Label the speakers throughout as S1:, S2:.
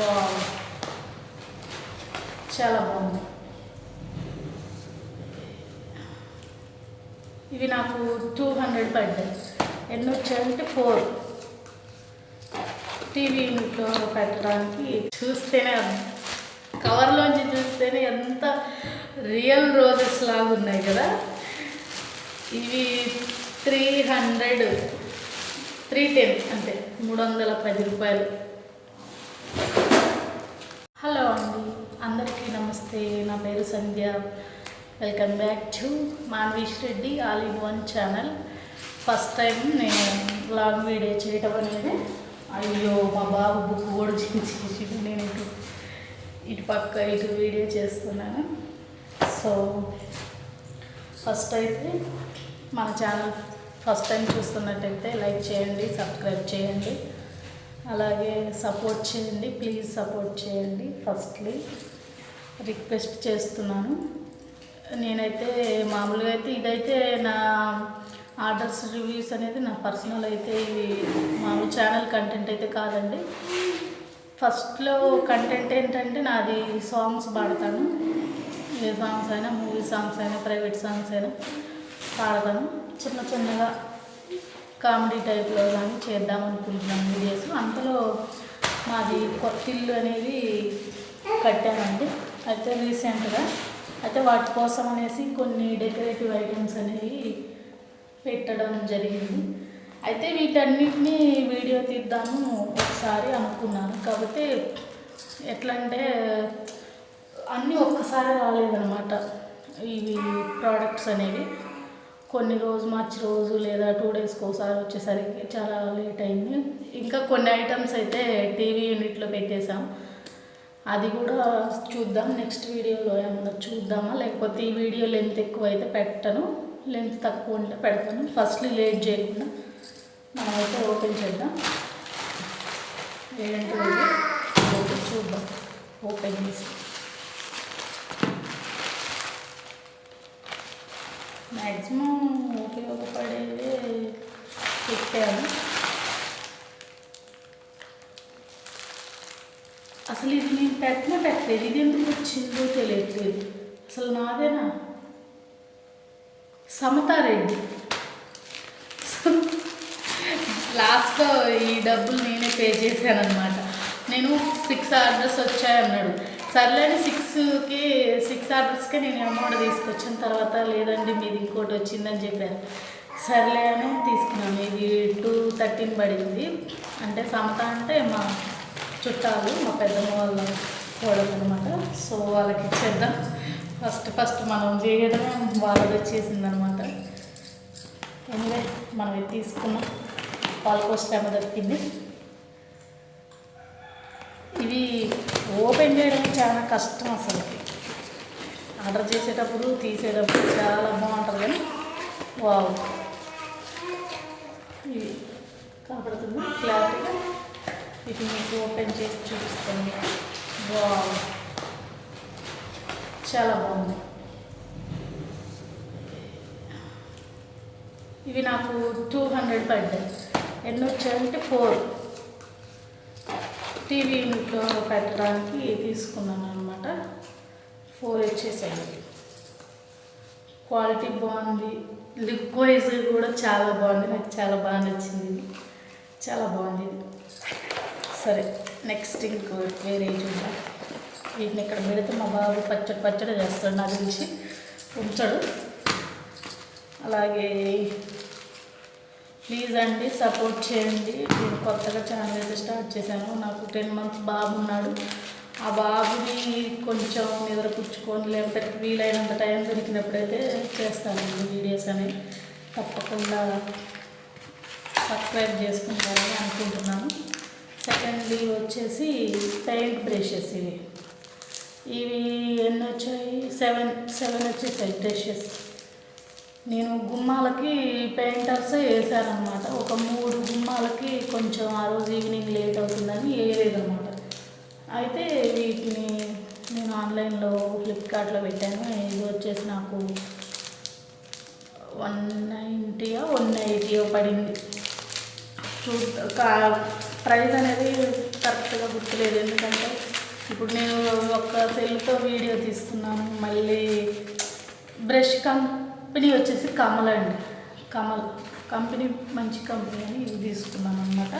S1: Wow. చాలా బాగుంది. ఇవి నాకు టూ హండ్రెడ్ పడ్డాయి. ఎన్ని వచ్చాయంటే ఫోర్. టీవీ ఇంట్లో పెట్టడానికి చూస్తేనే కవర్లోంచి చూస్తేనే ఎంత రియల్ రోజెస్ లాగా ఉన్నాయి కదా. ఇవి త్రీ హండ్రెడ్ త్రీ టెన్ అంటే మూడు వందల పది రూపాయలు. హలో అండి. అందరికీ నమస్తే. నా పేరు Sandhya. Welcome back to Manvish Reddy all in one channel. First time నేను బ్లాగ్ వీడియో చేయటం అనేది. అయ్యో మా బాబు బుక్ కూడా చేసి నేను ఇటు ఇటు పక్క ఇటు వీడియో చేస్తున్నాను. సో ఫస్ట్ అయితే మన ఛానల్ ఫస్ట్ టైం చూస్తున్నట్టయితే లైక్ చేయండి సబ్స్క్రైబ్ చేయండి. అలాగే సపోర్ట్ చేయండి ప్లీజ్ సపోర్ట్ చేయండి ఫస్ట్లీ రిక్వెస్ట్ చేస్తున్నాను. నేనైతే మామూలుగా అయితే ఇదైతే నా ఆర్డర్స్ రివ్యూస్ అనేది నా పర్సనల్ అయితే ఇవి మామూలు ఛానల్ కంటెంట్ అయితే కాదండి. ఫస్ట్లో కంటెంట్ ఏంటంటే నాది సాంగ్స్ పాడతాను. ఏ సాంగ్స్ అయినా మూవీ సాంగ్స్ అయినా ప్రైవేట్ సాంగ్స్ అయినా పాడతాను. చిన్న చిన్నగా కామెడీ టైప్లో కానీ చేద్దాం అనుకుంటున్నాం వీడియోస్. అంతలో మాది కొత్త ఇల్లు అనేది కట్టానండి అయితే రీసెంట్గా అయితే వాటి కోసం అనేసి కొన్ని డెకరేటివ్ ఐటమ్స్ అనేవి పెట్టడం జరిగింది. అయితే వీటన్నిటిని వీడియో తీద్దాము ఒకసారి అనుకున్నాను. కాకపోతే ఎట్లా అంటే అన్నీ ఒక్కసారి రాలేదన్నమాట ఇవి ప్రోడక్ట్స్ అనేవి. కొన్ని రోజు మార్చి రోజు లేదా టూ డేస్కి ఒకసారి వచ్చేసరికి చాలా లేట్ అయింది. ఇంకా కొన్ని ఐటమ్స్ అయితే టీవీ యూనిట్లో పెట్టేశాం. అది కూడా చూద్దాం. నెక్స్ట్ వీడియోలో ఏమన్నా చూద్దామా? లేకపోతే ఈ వీడియో లెంత్ ఎక్కువ అయితే పెట్టను. లెంత్ తక్కువ ఉంటే పెడతాను. ఫస్ట్ లేట్ చేయకుండా మనమైతే ఓపెన్ చేద్దాం. ఏంటంటే చూద్దాం. ఓపెన్ చేసి. మ్యాక్సిమం ఉపయోగపడేవే పెట్టాను. అసలు ఇది నేను పెట్టిన పెట్టలేదు. ఇది ఎందుకు వచ్చిందో తెలియట్లేదు. అసలు నాదేనా? సమతారెడ్డి లాస్ట్లో ఈ డబ్బులు నేనే పే చేశాను అనమాట నేను సిక్స్ ఆర్డర్స్ వచ్చాయన్నాడు. సర్లేని సిక్స్కి సిక్స్ ఆర్డర్స్కి నేను అమౌంట్ తీసుకొచ్చిన తర్వాత లేదండి మీది ఇంకోటి వచ్చిందని చెప్పారు. సర్లే అని తీసుకున్నాను. ఇది టూ థర్టీన్ పడింది. అంటే సమత అంటే మా చుట్టాలు మా పెద్దమ్మ వాళ్ళ కోడలు అనమాట సో వాళ్ళకి ఇచ్చేద్దాం. ఫస్ట్ ఫస్ట్ మనం చేయడమే వాళ్ళది వచ్చేసిందనమాట ఎనివే మనం ఇది తీసుకున్నాం. వాళ్ళకు శ్రమ దొరికింది ఇవి ఓపెన్ చేయడం చాలా కష్టం అసలు. ఆర్డర్ చేసేటప్పుడు తీసేటప్పుడు చాలా బాగుంటుంది కానీ వావ్. ఇది కనపడుతుంది క్లారిటీగా ఇది మీకు ఓపెన్ చేసి చూపిస్తాను. వావ్. చాలా బాగుంది. ఇవి నాకు టూ హండ్రెడ్ పడ్డాయి. ఎన్ని వచ్చాయంటే ఫోర్. టీవీ ఇంట్లో పెట్టడానికి తీసుకున్నాను అనమాట ఫోర్ వచ్చేసాయి క్వాలిటీ బాగుంది. లుక్ వైజ్ కూడా చాలా బాగుంది. నాకు చాలా బాగా నచ్చింది. ఇది చాలా బాగుంది. ఇది సరే నెక్స్ట్ ఇంకో వేరే చూద్దాం. వీటిని ఇక్కడ పెడితే మా బాబు పచ్చడి పచ్చడి చేస్తాడు నా గురించి. ఉంచాడు. అలాగే ప్లీజ్ అండి సపోర్ట్ చేయండి. నేను కొత్తగా ఛానల్ అయితే స్టార్ట్ చేశాను. నాకు టెన్ మంత్స్ బాబు ఉన్నాడు. ఆ బాబుని కొంచెం నిద్రపుచ్చుకొని లేకపోతే వీలైనంత టైం దొరికినప్పుడైతే చేస్తానండి వీడియోస్ అని. తప్పకుండా సబ్స్క్రైబ్ చేసుకుంటారని అనుకుంటున్నాను. సెకండ్లీ వచ్చేసి పెయింట్ బ్రషెస్ ఇవి. ఇవి ఎన్ని వచ్చాయి? సెవెన్ సెవెన్ వచ్చేసాయి బ్రషెస్. నేను గుమ్మాలకి పెయింటర్స్ వేసారనమాట ఒక మూడు గుమ్మాలకి కొంచెం ఆ రోజు ఈవినింగ్ లేట్ అవుతుందని వేయలేదనమాట అయితే వీటిని నేను ఆన్లైన్లో ఫ్లిప్కార్ట్లో పెట్టాను. ఇది వచ్చేసి నాకు వన్ నైంటీయో వన్ ఎయిటీయో పడింది. చూ ప్రైస్ అనేది కరెక్ట్గా గుర్తులేదు. ఎందుకంటే ఇప్పుడు నేను ఒక్క సెల్తో వీడియో తీసుకున్నాను మళ్ళీ బ్రష్ కంపెనీ వచ్చేసి కమల్ అండి. కమల్ కంపెనీ మంచి కంపెనీ అని ఇది తీసుకున్నాను అనమాట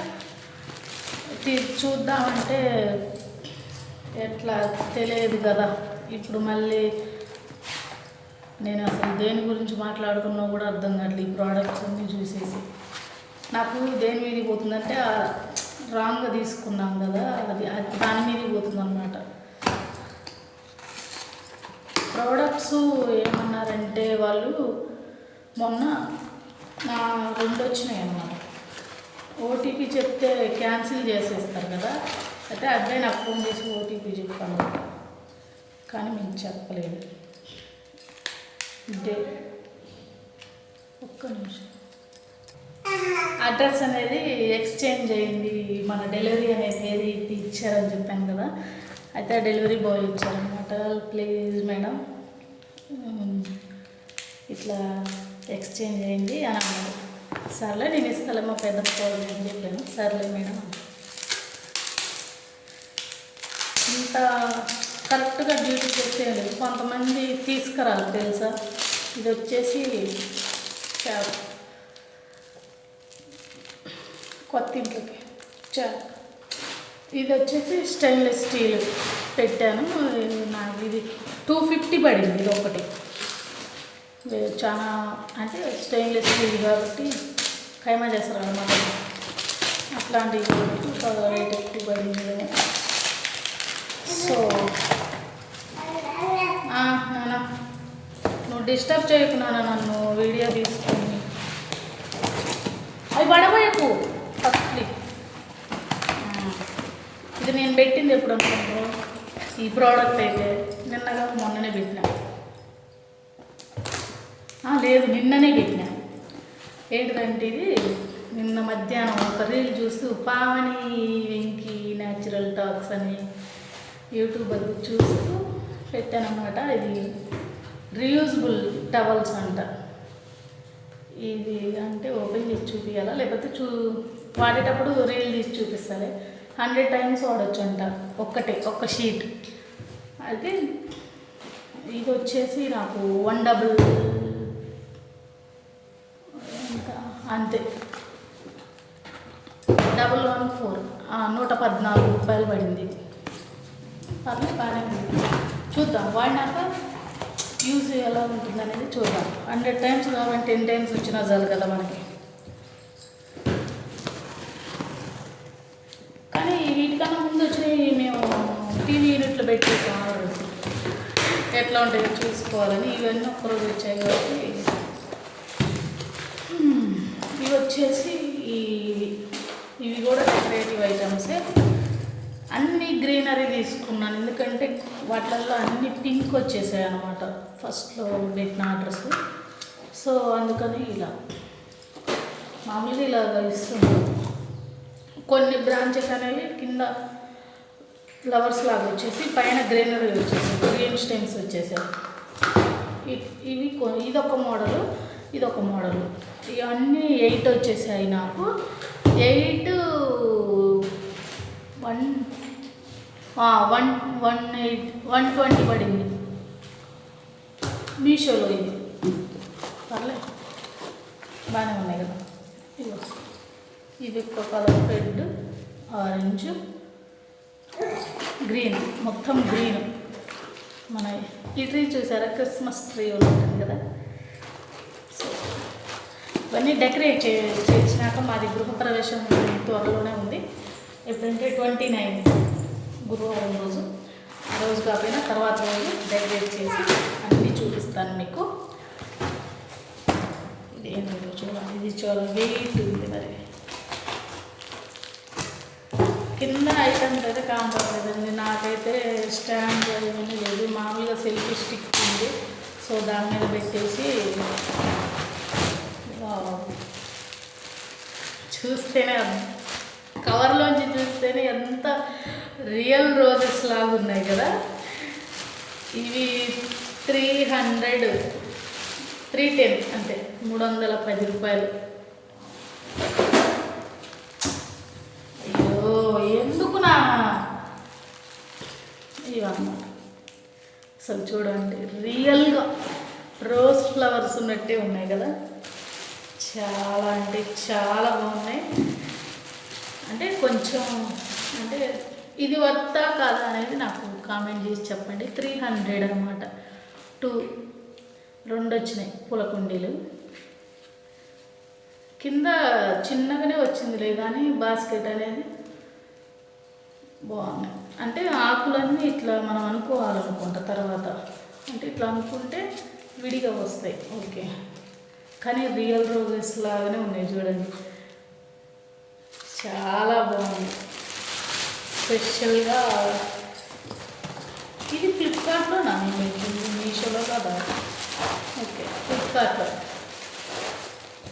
S1: చూద్దామంటే ఎట్లా తెలియదు కదా. ఇప్పుడు మళ్ళీ నేను అసలు దేని గురించి మాట్లాడుకున్నా కూడా అర్థం కావట్లేదు ఈ ప్రోడక్ట్స్ అన్ని చూసేసి. నాకు దేని మీద పోతుందంటే రాంగ్గా తీసుకున్నాం కదా అది అది దాని మీద పోతుంది అనమాట ప్రోడక్ట్స్ ఏమన్నారంటే వాళ్ళు మొన్న నా రెండు వచ్చినాయి అన్నమాట ఓటీపీ చెప్తే క్యాన్సిల్ చేసేస్తారు కదా అయితే అబ్బాయి నాకు ఫోన్ చేసి ఓటీపీ చెప్పాను కానీ మేము చెప్పలేదు. డే ఒక్క నిమిషం. అడ్రస్ అనేది ఎక్స్చేంజ్ అయింది మన డెలివరీ అనేది ఏది ఇచ్చారని చెప్పాను కదా. అయితే ఆ డెలివరీ బాయ్ ఇచ్చారనమాట ప్లీజ్ మేడం. ఇట్లా ఎక్స్చేంజ్ అయింది అని అన్నాడు సర్లే నేను ఇస్తాలే మా పెద్ద పోవాలి అని చెప్పాను. సర్లే మేడం ఇంత కరెక్ట్గా డ్యూటీ చేసేయండి కొంతమంది తీసుకురాలి తెలుసా? ఇది వచ్చేసి క్యాబ్ కొత్త ఇంట్లోకి. చా ఇది వచ్చేసి స్టెయిన్లెస్ స్టీల్ పెట్టాను. నాకు ఇది టూ ఫిఫ్టీ పడింది ఇది ఒకటి చాలా అంటే స్టెయిన్లెస్ స్టీల్ కాబట్టి ఖైమా చేస్తారు అనమాట అట్లాంటివి రేట్ ఎక్కువ పడింది సో నాన్న నువ్వు డిస్టర్బ్ చేయకు నాన్న నన్ను వీడియో తీసుకొని. అవి పడబోయకు ఫస్ట్లీ ఇది నేను పెట్టింది ఎప్పుడు అనుకుంటారు ఈ ప్రోడక్ట్ అయితే. నిన్నగా మొన్ననే పెట్టినా. లేదు నిన్ననే పెట్టినా. ఏంటిదంటే ఇది? నిన్న మధ్యాహ్నం ఒక రీల్ చూస్తూ పావని వెంకి న్యాచురల్ టాక్స్ అని యూట్యూబ్ చూస్తూ పెట్టానమాట. ఇది రియూజబుల్ టవల్స్ అంట. ఇది అంటే ఓపెన్ చేసి చూపించాలా లేకపోతే చూ వాడేటప్పుడు రీల్ తీసి చూపిస్తాలే. హండ్రెడ్ టైమ్స్ వాడచ్చు అంట ఒక్కటే ఒక్క షీట్. అయితే ఇది వచ్చేసి నాకు వన్ డబుల్ ఎంత అంతే. డబుల్ వన్ ఫోర్ నూట పద్నాలుగు రూపాయలు పడింది. పర్లేదు బాగానే ఉంది. చూద్దాం వాడినాక యూజ్ ఎలా ఉంటుంది అనేది చూద్దాం. హండ్రెడ్ టైమ్స్ కాబట్టి టెన్ టైమ్స్ వచ్చినా చాలు కదా మనకి. దీనికన్నా ముందు వచ్చి మేము టీవీ యూనిట్లు పెట్టి ఆర్డర్ ఎట్లా ఉంటాయో చూసుకోవాలని ఇవన్నీ ఒక్కరోజు వచ్చాయి కాబట్టి ఇవి వచ్చేసి ఈ ఇవి కూడా డెకరేటివ్ ఐటమ్సే అన్ని గ్రీనరీ తీసుకున్నాను ఎందుకంటే వాటిల్లో అన్ని పింక్ వచ్చేసాయి అనమాట ఫస్ట్లో పెట్టిన ఆర్డర్స్ సో అందుకని ఇలా. మామూలుగా ఇలాగా ఇస్తున్నాను. కొన్ని బ్రాంచెస్ అనేవి కింద ఫ్లవర్స్ లాగా వచ్చేసి పైన గ్రీనరీ వచ్చేసి గ్రీన్ స్టెమ్స్ వచ్చేసాయి ఇ- ఇవి ఇదొక మోడలు ఇదొక మోడలు ఇవన్నీ ఎయిట్ వచ్చేసాయి నాకు. Eight one one one eight one twenty పడింది. మీషోలో ఇది. పర్లేదు బాగానే ఉన్నాయి కదా. ఇదిగో. ఇది ఒక కలర్ రెడ్ ఆరెంజ్ గ్రీన్ మొత్తం గ్రీన్ మన ఈ ట్రీ చూసారా క్రిస్మస్ ట్రీ ఉంటుంది కదా? సో ఇవన్నీ డెకరేట్ చే చేసినాక మాది గృహప్రవేశం త్వరలోనే ఉంది. ఎప్పుడంటే ట్వంటీ నైన్ గురువారం రోజు. ఆ రోజు కాకపోయినా తర్వాత రోజు డెకరేట్ చేసి అన్నీ చూపిస్తాను మీకు. ఇది చూడండి ఇది చాలా వెయిట్ ఉంది మరి కింద ఐటమ్స్ అయితే కాంపర్లేదండి నాకైతే స్టాండ్ ఏమీ లేదు. మామూలుగా సెల్ఫీ స్టిక్ ఉంది. సో దాని మీద పెట్టేసి వావ్. చూస్తేనే కవర్లోంచి చూస్తేనే ఎంత రియల్ రోజెస్ లాగా ఉన్నాయి కదా. ఇవి త్రీ హండ్రెడ్ త్రీ టెన్ అంటే మూడు వందల పది రూపాయలు. ఎందుకు నా? ఇవన్నమాట అసలు చూడండి రియల్గా రోజ్ ఫ్లవర్స్ ఉన్నట్టే ఉన్నాయి కదా. చాలా అంటే చాలా బాగున్నాయి. అంటే కొంచెం అంటే ఇది వర్తా కాదా అనేది నాకు కామెంట్ చేసి చెప్పండి. త్రీ హండ్రెడ్ అనమాట టూ రెండు వచ్చినాయి పూల కుండీలు. కింద చిన్నగానే వచ్చిందిలే కానీ బాస్కెట్ అనేది బాగుంది. అంటే ఆకులన్నీ ఇట్లా మనం అనుకోవాలనుకుంటా తర్వాత. అంటే ఇట్లా అనుకుంటే విడిగా వస్తాయి. ఓకే. కానీ రియల్ రోజెస్ లాగానే ఉన్నాయి చూడండి. చాలా బాగుంది. స్పెషల్గా ఇది ఫ్లిప్కార్ట్లో నా మీకు మీషోలో కదా. ఓకే. ఫ్లిప్కార్ట్లో.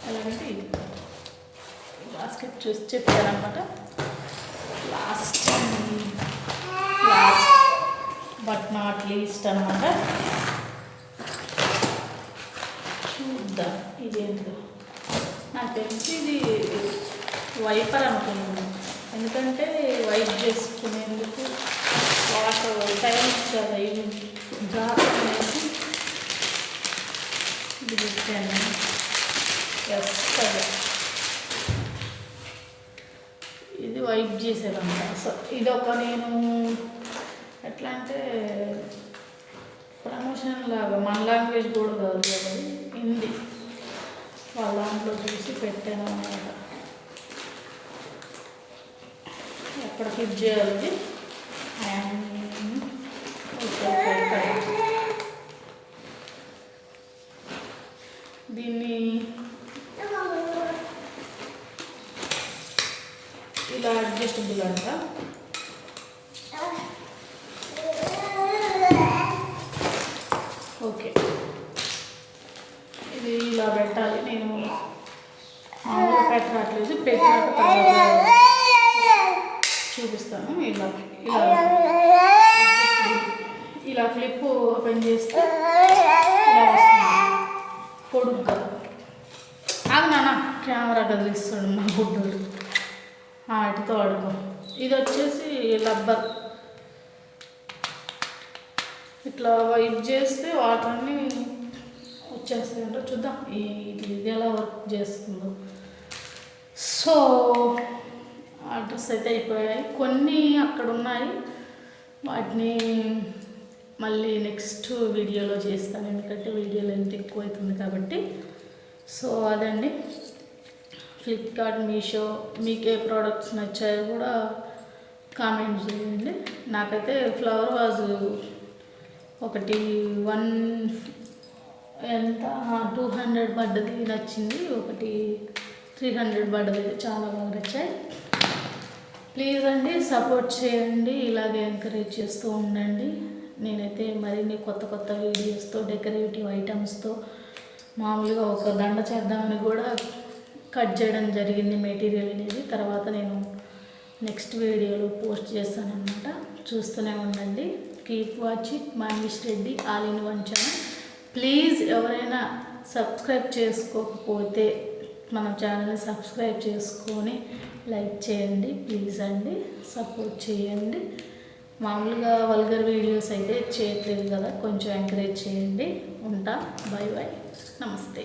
S1: ఎలాగంటే ఇది. బాస్కెట్ చూసి చెప్పారనమాట last last but not least అనమాట చూద్దాం ఇదేంటో నాకు తెలిసి ఇది వైపర్ అనుకున్నాను ఎందుకంటే వైప్ చేసుకునేందుకు వాటర్ టైమ్స్ కదా ఇవి జాగ్రత్త అనేసి ఇది పెట్టాను. ఎస్ కదా ఇది వైప్ చేసేదంట సో ఇదొక నేను ఎట్లా అంటే ప్రమోషన్ లాగా మన లాంగ్వేజ్ కూడా కాదు కదా హిందీ వాళ్ళ దాంట్లో చూసి పెట్టాను అనమాట ఎక్కడ క్లిక్ చేయాలి అండ్ ఓకే ఓకే, ఇక్కడ. దీన్ని ఇలా అడ్జస్టబుల్ అంట ఓకే ఇది ఇలా పెట్టాలి నేను మామూలుగా రావట్లేదు చూపిస్తాను ఇలా ఇలా. ఇలా ఫ్లిప్ ఓపెన్ చేస్తే ఇలా వస్తుంది. పొడుగ్గా. ఆగు నాన్న కెమెరా కదిలిస్తాడు మా గుడ్డోడు వాటితో ఆడుకో ఇది వచ్చేసి రబ్బర్. ఇట్లా వైప్ చేస్తే వాటర్ని వచ్చేస్తాయి చూద్దాం ఈ ఇది ఇది ఎలా వర్క్ చేస్తుందో. సో అడ్రస్ అయితే అయిపోయాయి. కొన్ని అక్కడ ఉన్నాయి. వాటిని మళ్ళీ నెక్స్ట్ వీడియోలో చేస్తాను. ఎందుకంటే వీడియో లెంత్ ఎక్కువ అవుతుంది కాబట్టి. సో అదండి. ఫ్లిప్కార్ట్ మీషో మీకు ఏ ప్రోడక్ట్స్ నచ్చాయో కూడా కామెంట్ చేయండి. నాకైతే ఫ్లవర్ వాజు ఒకటి వన్ ఎంత? టూ హండ్రెడ్ పడ్డది నచ్చింది. ఒకటి త్రీ హండ్రెడ్ పడ్డది. చాలా బాగా నచ్చాయి. ప్లీజ్ అండి సపోర్ట్ చేయండి ఇలాగే ఎంకరేజ్ చేస్తూ ఉండండి. నేనైతే మరిన్ని కొత్త కొత్త వీడియోస్తో డెకరేటివ్ ఐటమ్స్తో మామూలుగా ఒక దండ చేద్దామని కూడా కట్ చేయడం జరిగింది మెటీరియల్ అనేది. తర్వాత నేను నెక్స్ట్ వీడియోలో పోస్ట్ చేస్తాను అనమాట చూస్తూనే ఉండండి. Keep watching. Manvish Reddy all in one channel please ఎవరైనా సబ్స్క్రైబ్ చేసుకోకపోతే మన ఛానల్ని సబ్స్క్రైబ్ చేసుకొని లైక్ చేయండి ప్లీజ్ అండి. సపోర్ట్ చేయండి. మామూలుగా వల్గర్ వీడియోస్ అయితే చేయట్లేదు కదా కొంచెం ఎంకరేజ్ చేయండి. ఉంటా బాయ్ బాయ్ నమస్తే.